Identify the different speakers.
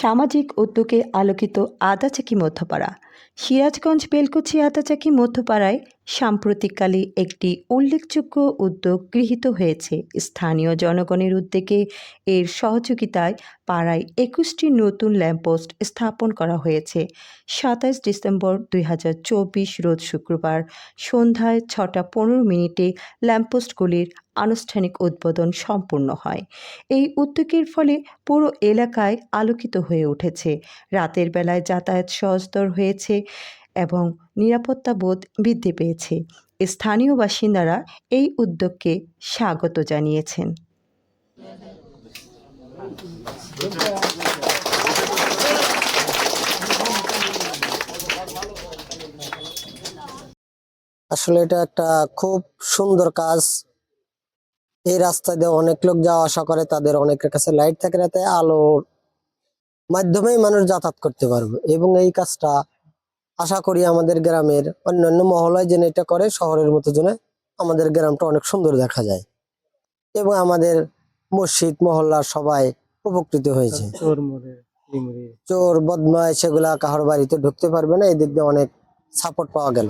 Speaker 1: সামাজিক উদ্যোগে আলোকিত আদাচাকি মধ্যপাড়া। সিরাজগঞ্জ বেলকুচি আদাচাকি মধ্যপাড়ায় সাম্প্রতিককালে একটি উল্লেখযোগ্য উদ্যোগ গৃহীত হয়েছে। স্থানীয় জনগণের উদ্যোগে এর সহযোগিতায় পাড়ায় একুশটি নতুন ল্যাম্পপোস্ট স্থাপন করা হয়েছে। সাতাইশ ডিসেম্বর দুই হাজার চব্বিশ রোজ শুক্রবার সন্ধ্যায় ছটা পনেরো মিনিটে ল্যাম্পপোস্টগুলির আনুষ্ঠানিক উদ্বোধন সম্পূর্ণ হয়। এই উদ্যোগের ফলে পুরো এলাকায় আলোকিত হয়ে উঠেছে। রাতের বেলায় যাতায়াত সহজতর হয়েছে। এবং নিরাপত্তা বোধ বৃদ্ধি পেয়েছে। স্থানীয় বাসিন্দারা এই উদ্যোগকে স্বাগত জানিয়েছেন।
Speaker 2: আসলে এটা একটা খুব সুন্দর কাজ। এই রাস্তা দিয়ে অনেক লোক যাওয়া আসা করে, তাদের অনেকের কাছে লাইট থাকে না, তাই আলোর মাধ্যমেই মানুষ যাতায়াত করতে পারবে এবং এই কাজটা আশা করি আমাদের গ্রামের অন্যান্য মহলায় যেন এটা করে শহরের মতো যেন আমাদের গ্রামটা অনেক সুন্দর দেখা যায়। এবং আমাদের মসজিদ মহল্লার সবাই উপকৃত হয়েছে।
Speaker 3: চোর
Speaker 2: বদমাই সেগুলা কাহার বাড়িতে ঢুকতে পারবে না এদিক দিক দিয়ে অনেক সাপোর্ট পাওয়া গেল।